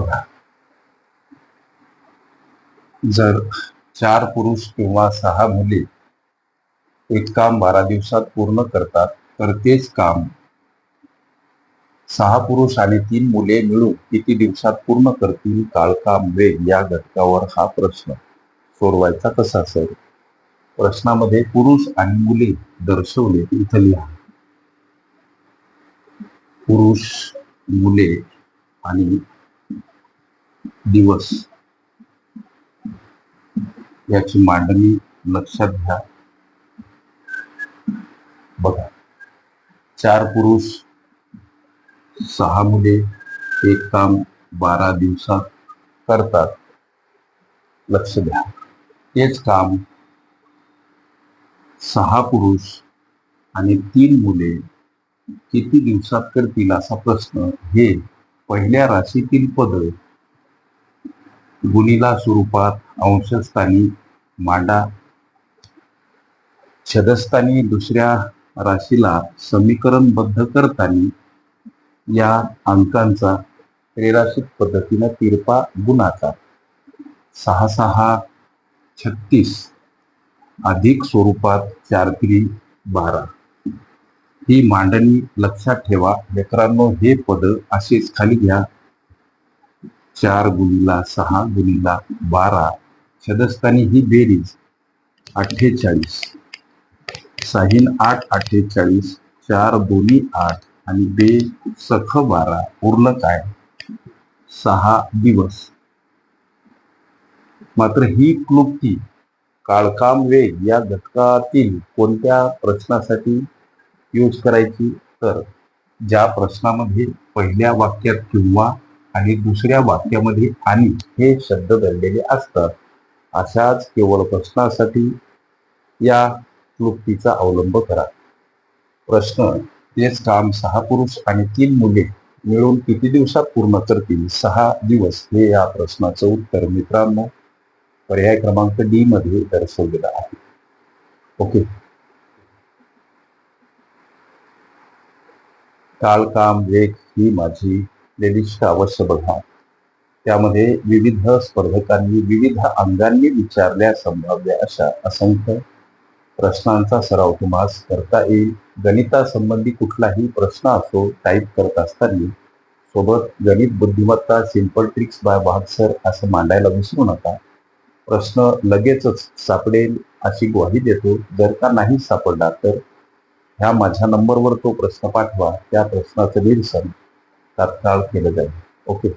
बघा. जर चार पुरुष किंवा सहा मुली एक काम बारा दिवसात पूर्ण करतात तर तेच काम सहा पुरुष आणि तीन मुले मिळून किती दिवसात पूर्ण करतील? काळ काम वेग या घटकावर हा प्रश्न सोडवायचा कसा सर? प्रश्नामध्ये पुरुष आणि मुले दर्शवले. इथं लिहा. पुरुष मुले आणि दिवस. याची मांडणी लक्षात घ्या. बघा चार पुरुष सहा मुले एक काम बारा दिवसात करतात. लक्ष द्या. तेच काम सहा पुरुष आणि तीन मुले किती दिवसात करतील असा प्रश्न. हे पहिल्या राशीतील पद गुणिला स्वरूपात अंशस्थानी मांडा. छदस्थानी दुसऱ्या राशीला समीकरणबद्ध करताना या अंकांचा त्रिराशीत पद्धतीनं तिरपा गुणाचा सहा सहा छत्तीस अधिक स्वरूपात चार त्रि बारा. ही मांडणी लक्षात ठेवा. लेकरांनो हे पद असेच खाली घ्या. चार गुणिला सहा गुणिला बारा. छदस्थानी ही बेरीज अठ्ठेचाळीस. साहीन आठ अठ्ठेचाळीस चार दोन्ही आठ आणि बे सख बारा. उरलं काय? सहा दिवस. मात्र ही क्लुप्ती काळकाम वेग या घटकातील कोणत्या प्रश्नासाठी यूज करायची? तर ज्या प्रश्नामध्ये पहिल्या वाक्यात किंवा आणि दुसऱ्या वाक्यामध्ये आणि हे शब्द दडलेले असतात. अशाच केवळ प्रश्नासाठी या क्लुप्तीचा अवलंब करा. प्रश्न तेच काम सहा पुरुष आणि तीन मुले मिळून किती दिवसात पूर्ण करतील? सहा दिवस. हे या प्रश्नाचं उत्तर मित्रांनो पर्याय क्रमांक डी मध्ये दर्शवलेलं आहे. ओके. काल काम वेग ही माझी प्लेलिस्ट अवश्य बघा. त्यामध्ये विविध स्पर्धकांनी विविध अंगांनी विचारल्या संभाव्य अशा असंख्य प्रश्नांचा सराव तुम्हास करता येईल. गणितासंबंधी कुठलाही प्रश्न असो टाईप करत असताना सोबत गणित बुद्धिमत्ता सिंपल ट्रिक्स बाय भाग सर असं मांडायला विसरू नका. प्रश्न लगेचच सापडेल अशी ग्वाही देतो. जर का नाही सापडला तर ह्या माझ्या नंबरवर तो प्रश्न पाठवा. त्या प्रश्नाचं निरसन तात्काळ केलं जाईल ओके